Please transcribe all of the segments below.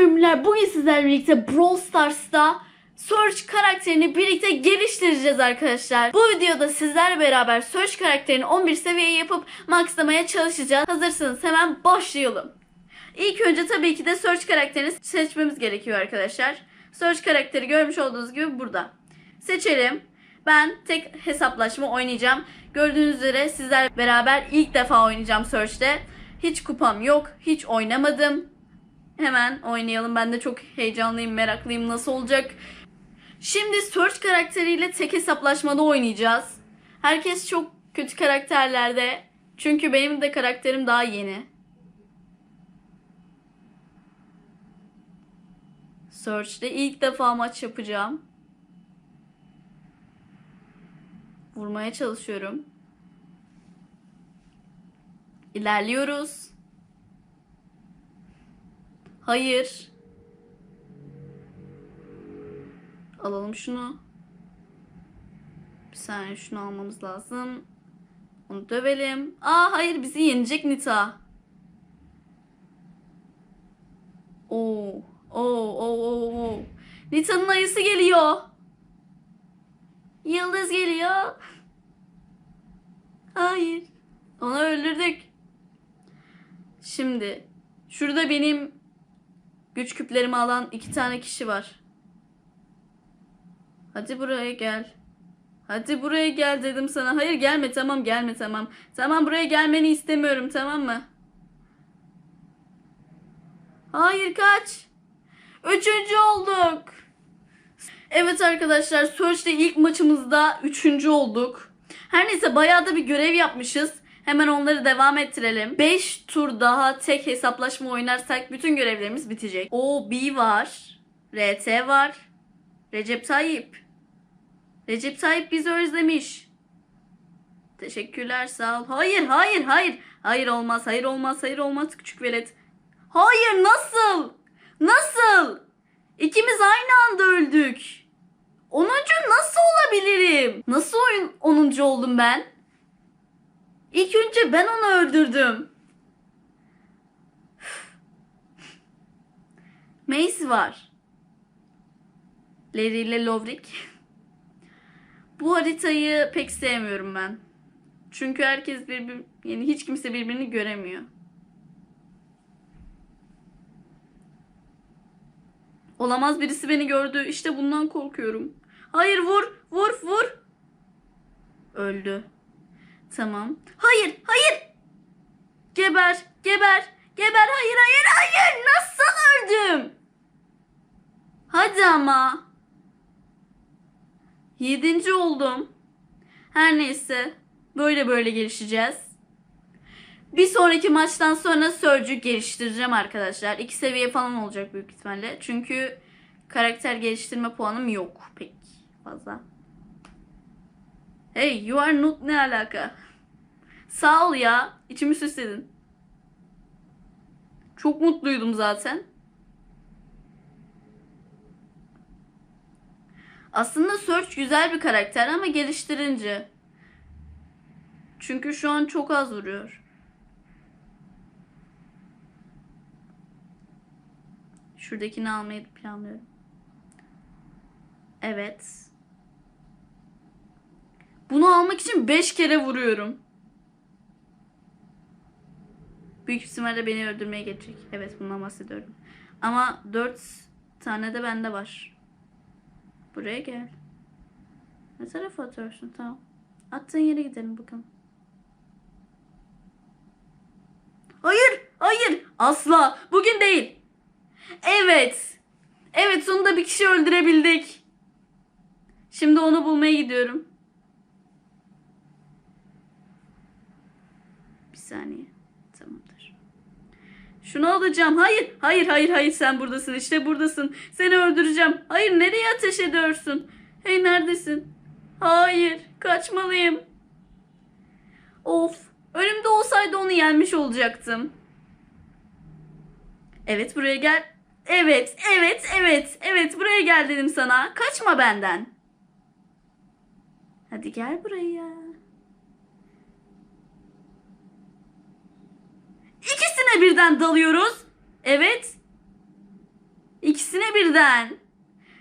ünlüler bugün sizlerle birlikte Brawl Stars'ta Search karakterini birlikte geliştireceğiz arkadaşlar. Bu videoda sizlerle beraber Search karakterini 11 seviye yapıp maxlamaya çalışacağız. Hazırsanız hemen başlayalım. İlk önce tabii ki de Search karakterini seçmemiz gerekiyor arkadaşlar. Search karakteri görmüş olduğunuz gibi burada. Seçelim. Ben tek hesaplaşma oynayacağım. Gördüğünüz üzere sizler beraber ilk defa oynayacağım Search'te. Hiç kupam yok. Hiç oynamadım. Hemen oynayalım. Ben de çok heyecanlıyım, meraklıyım. Nasıl olacak? Şimdi Search karakteriyle tek hesaplaşmada oynayacağız. Herkes çok kötü karakterlerde. Çünkü benim de karakterim daha yeni. Search'te ilk defa maç yapacağım. Vurmaya çalışıyorum. İlerliyoruz. Hayır. Alalım şunu. Bir saniye şunu almamız lazım. Onu dövelim. Aa hayır bizi yenecek Nita. Oo. Oo, oo, oo, oo. Nita'nın ayısı geliyor. Yıldız geliyor. Hayır. Onu öldürdük. Şimdi şurada benim güç küplerimi alan iki tane kişi var. Hadi buraya gel. Hadi buraya gel dedim sana. Hayır gelme tamam gelme tamam. Tamam buraya gelmeni istemiyorum tamam mı? Hayır kaç. Üçüncü olduk. Evet arkadaşlar Search'te ilk maçımızda üçüncü olduk. Her neyse bayağı da bir görev yapmışız. Hemen onları devam ettirelim. 5 tur daha tek hesaplaşma oynarsak bütün görevlerimiz bitecek. O B var. RT var. Recep Tayyip. Recep Tayyip bizi özlemiş. Teşekkürler sağ ol. Hayır hayır hayır. Hayır olmaz hayır olmaz hayır olmaz küçük velet. Hayır nasıl? Nasıl? İkimiz aynı anda öldük. Onuncu nasıl olabilirim? Nasıl oyun onuncu oldum ben? İlk önce ben onu öldürdüm. Mace var. Larry ile Lovrik. Bu haritayı pek sevmiyorum ben. Çünkü herkes birbir yani hiç kimse birbirini göremiyor. Olamaz birisi beni gördü. İşte bundan korkuyorum. Hayır vur, vur, vur. Öldü. Tamam. Hayır, hayır. Geber, geber, geber. Hayır, hayır, hayır. Nasıl öldüm? Hadi ama. Yedinci oldum. Her neyse. Böyle böyle gelişeceğiz. Bir sonraki maçtan sonra Surge'ü geliştireceğim arkadaşlar. İki seviye falan olacak büyük ihtimalle. Çünkü karakter geliştirme puanım yok pek fazla. Hey you are not ne alaka? Sağ ol ya. İçimi süsledin. Çok mutluydum zaten. Aslında Search güzel bir karakter ama geliştirince. Çünkü şu an çok az vuruyor. Şuradakini almayı planlıyorum. Evet. Bunu almak için 5 kere vuruyorum. Büyük ihtimalle beni öldürmeye gelecek. Evet bundan bahsediyorum. Ama 4 tane de bende var. Buraya gel. Ne tarafa atıyorsun? Tamam. Attığın yere gidelim bakalım. Hayır, hayır. Asla. Bugün değil. Evet. Evet sonunda bir kişi öldürebildik. Şimdi onu bulmaya gidiyorum. Saniye. Tamamdır. Şunu alacağım. Hayır, hayır, hayır, hayır. Sen buradasın. İşte buradasın. Seni öldüreceğim. Hayır, nereye ateş ediyorsun? Hey, neredesin? Hayır, kaçmalıyım. Of, önümde olsaydı onu yenmiş olacaktım. Evet, buraya gel. Evet, evet, evet, evet. Buraya gel dedim sana. Kaçma benden. Hadi gel buraya. Birden dalıyoruz. Evet. ikisine birden.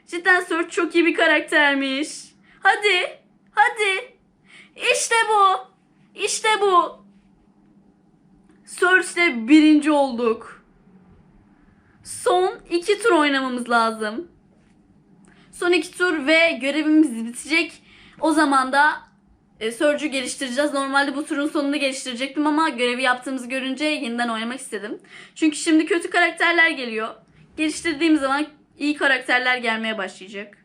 Cidden Search çok iyi bir karaktermiş. Hadi. Hadi. İşte bu. İşte bu. Search'te birinci olduk. Son iki tur oynamamız lazım. Son iki tur ve görevimiz bitecek. O zaman da e, Surge'ü geliştireceğiz. Normalde bu turun sonunda geliştirecektim ama görevi yaptığımızı görünce yeniden oynamak istedim. Çünkü şimdi kötü karakterler geliyor. Geliştirdiğim zaman iyi karakterler gelmeye başlayacak.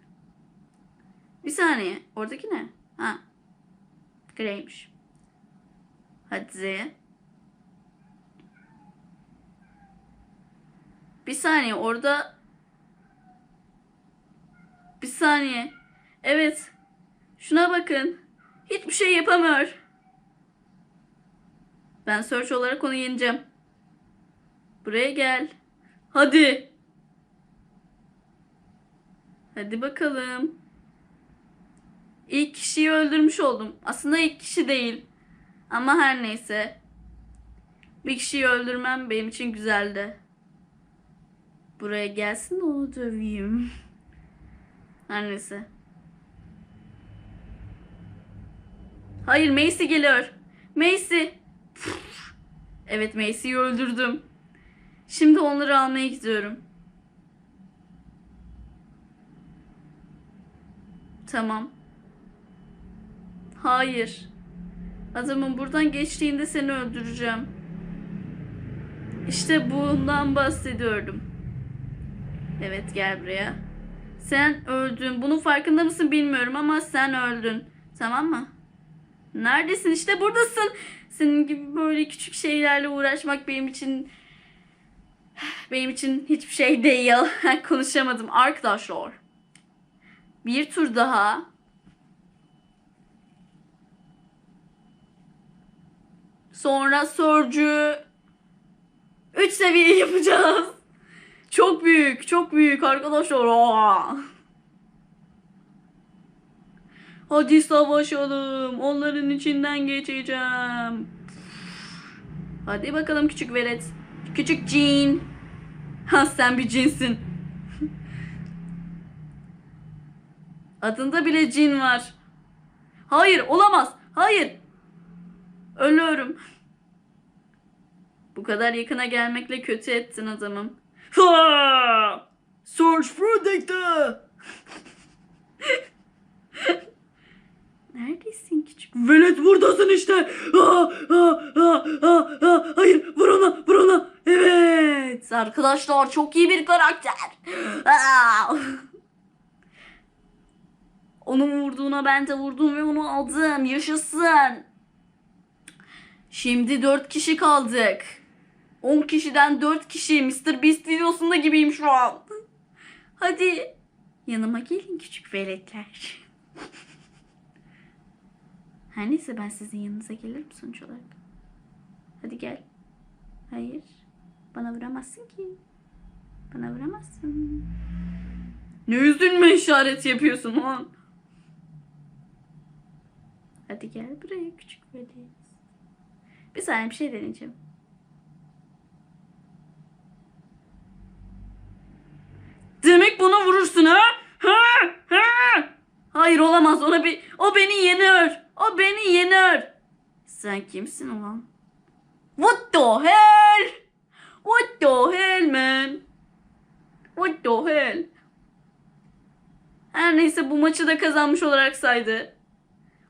Bir saniye. Oradaki ne? Ha. Grey'miş. Hadi. Bir saniye orada bir saniye. Evet. Şuna bakın. Hiçbir şey yapamıyor. Ben search olarak onu yeneceğim. Buraya gel. Hadi. Hadi bakalım. İlk kişiyi öldürmüş oldum. Aslında ilk kişi değil. Ama her neyse. Bir kişiyi öldürmem benim için güzeldi. Buraya gelsin onu döveyim. Her neyse. Hayır Macy geliyor. Macy. Evet Macy'yi öldürdüm. Şimdi onları almaya gidiyorum. Tamam. Hayır. Adamın buradan geçtiğinde seni öldüreceğim. İşte bundan bahsediyordum. Evet gel buraya. Sen öldün. Bunun farkında mısın bilmiyorum ama sen öldün. Tamam mı? Neredesin? İşte buradasın. Senin gibi böyle küçük şeylerle uğraşmak benim için benim için hiçbir şey değil. Konuşamadım arkadaşlar. Bir tur daha. Sonra Surge'ü 3 seviye yapacağız. Çok büyük, çok büyük arkadaşlar. Aa! Hadi savaşalım. Onların içinden geçeceğim. Hadi bakalım küçük velet. Küçük cin. Ha sen bir cinsin. Adında bile cin var. Hayır olamaz. Hayır. Ölüyorum. Bu kadar yakına gelmekle kötü ettin adamım. Ha! Search Protector. Neredesin küçük? Velet buradasın işte. Aa, aa, aa, aa, aa. Hayır vur ona vur ona. Evet. Arkadaşlar çok iyi bir karakter. Aa. Onun vurduğuna ben de vurdum ve onu aldım. Yaşasın. Şimdi 4 kişi kaldık. 10 kişiden 4 kişi. Mr. Beast videosunda gibiyim şu an. Hadi. Yanıma gelin küçük veletler. Her neyse ben sizin yanınıza gelirim sonuç olarak. Hadi gel. Hayır. Bana vuramazsın ki. Bana vuramazsın. Ne üzülme işareti yapıyorsun lan. Hadi gel buraya küçük velet. Bir saniye bir şey deneyeceğim. Demek buna vurursun ha? Ha? Ha? Hayır olamaz. Ona bir o beni yeniyor. O beni yeniyor. Sen kimsin ulan? What the hell? What the hell man? What the hell? Her neyse bu maçı da kazanmış olarak saydı.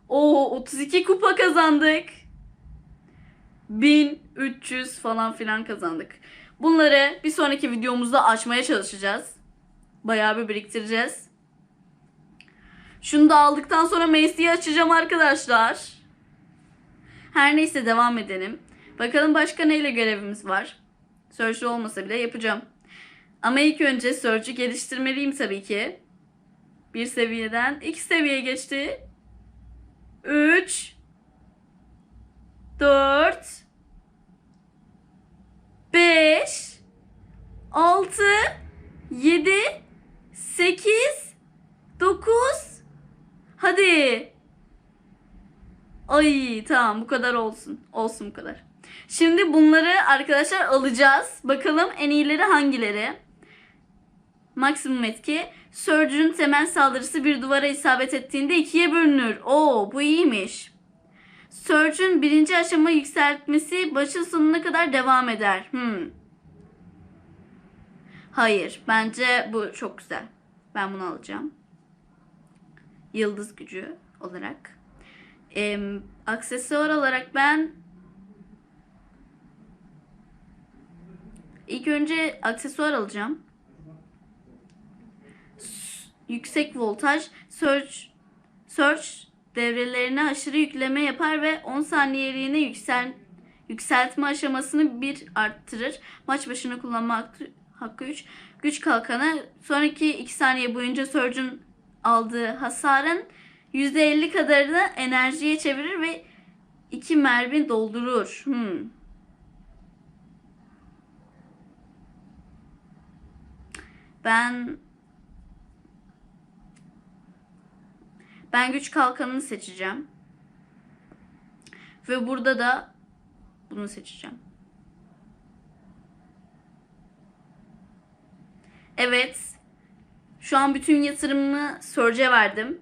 Oo 32 kupa kazandık. 1300 falan filan kazandık. Bunları bir sonraki videomuzda açmaya çalışacağız. Bayağı bir biriktireceğiz. Şunu da aldıktan sonra Macy'yi açacağım arkadaşlar. Her neyse devam edelim. Bakalım başka neyle görevimiz var. Search'ü olmasa bile yapacağım. Ama ilk önce Search'ü geliştirmeliyim tabii ki. Bir seviyeden iki seviye geçti. 3 4 5 6 7 8 9 Hadi. Ay tamam bu kadar olsun. Olsun bu kadar. Şimdi bunları arkadaşlar alacağız. Bakalım en iyileri hangileri? Maksimum etki. Surge'ün temel saldırısı bir duvara isabet ettiğinde ikiye bölünür. Oo bu iyiymiş. Surge'ün birinci aşama yükseltmesi başın sonuna kadar devam eder. Hmm. Hayır. Bence bu çok güzel. Ben bunu alacağım. Yıldız gücü olarak. Em, aksesuar olarak ben ilk önce aksesuar alacağım. Yüksek voltaj surge surge devrelerine aşırı yükleme yapar ve 10 saniyeliğine yüksel yükseltme aşamasını bir arttırır. Maç başına kullanma hakkı 3. Güç kalkanı sonraki 2 saniye boyunca Surge'un aldığı hasarın %50 kadarını enerjiye çevirir ve 2 mermi doldurur. Hmm. Ben ben güç kalkanını seçeceğim. Ve burada da bunu seçeceğim. Evet. Şu an bütün yatırımımı Surge'e verdim.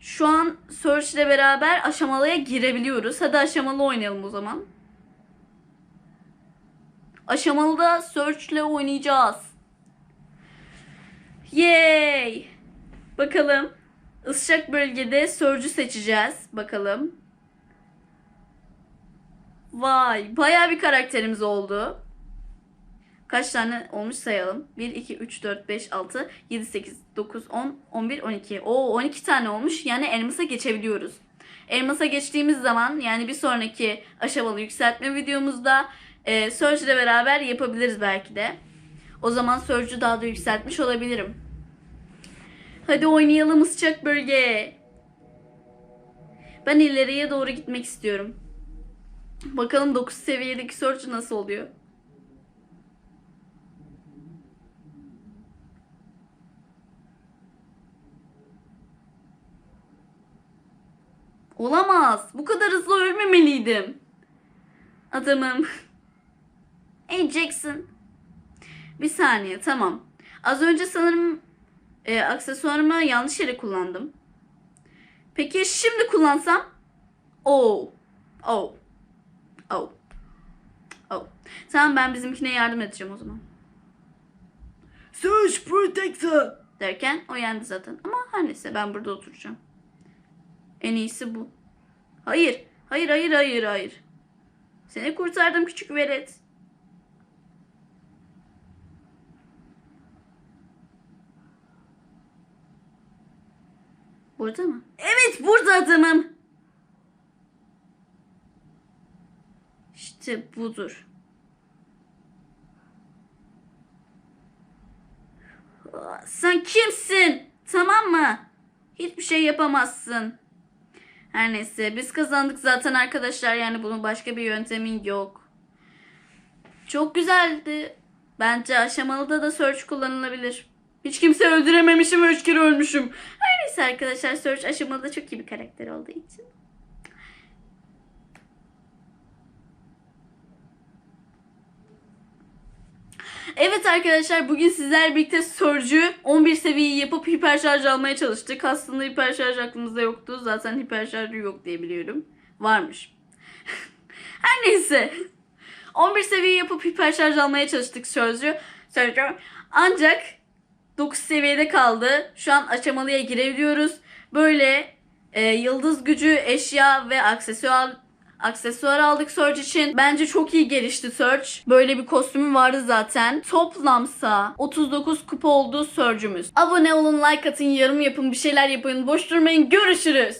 Şu an Surge ile beraber aşamalıya girebiliyoruz. Hadi aşamalı oynayalım o zaman. Aşamalıda Surge ile oynayacağız. Yay! Bakalım. Isıcak bölgede Surge'ü seçeceğiz. Bakalım. Vay, bayağı bir karakterimiz oldu. Kaç tane olmuş sayalım. 1, 2, 3, 4, 5, 6, 7, 8, 9, 10, 11, 12. Oo 12 tane olmuş. Yani elmasa geçebiliyoruz. Elmasa geçtiğimiz zaman yani bir sonraki aşamalı yükseltme videomuzda e, Surge ile beraber yapabiliriz belki de. O zaman Surge'ü daha da yükseltmiş olabilirim. Hadi oynayalım ısıcak bölge. Ben ileriye doğru gitmek istiyorum. Bakalım 9 seviyedeki Surge nasıl oluyor? Olamaz. Bu kadar hızlı ölmemeliydim. Adamım. Hey Jackson. Bir saniye tamam. Az önce sanırım e, aksesuarımı yanlış yere kullandım. Peki şimdi kullansam? Oh. Oh. Oh. Oh. Tamam ben bizimkine yardım edeceğim o zaman. Surge Protector. Derken o yendi zaten. Ama her neyse ben burada oturacağım. En iyisi bu. Hayır. Hayır hayır hayır hayır. Seni kurtardım küçük velet. Burada mı? Evet burada adamım. İşte budur. Sen kimsin? Tamam mı? Hiçbir şey yapamazsın. Her neyse biz kazandık zaten arkadaşlar yani bunun başka bir yöntemin yok. Çok güzeldi. Bence aşamalıda da search kullanılabilir. Hiç kimse öldürememişim ve üç kere ölmüşüm. Her neyse arkadaşlar search aşamalıda çok iyi bir karakter olduğu için. Evet arkadaşlar bugün sizlerle birlikte Surge'ü 11 seviyeyi yapıp hiper şarj almaya çalıştık. Aslında hiper şarj aklımızda yoktu. Zaten hiper şarjı yok diye biliyorum. Varmış. Her neyse. 11 seviye yapıp hiper şarj almaya çalıştık Surge'ü. Surge'ü. Ancak 9 seviyede kaldı. Şu an aşamalıya girebiliyoruz. Böyle e, yıldız gücü, eşya ve aksesuar aksesuar aldık Surge için. Bence çok iyi gelişti Surge. Böyle bir kostümü vardı zaten. Toplamsa 39 kupa oldu Surge'ümüz. Abone olun, like atın, yorum yapın, bir şeyler yapın. Boş durmayın. Görüşürüz.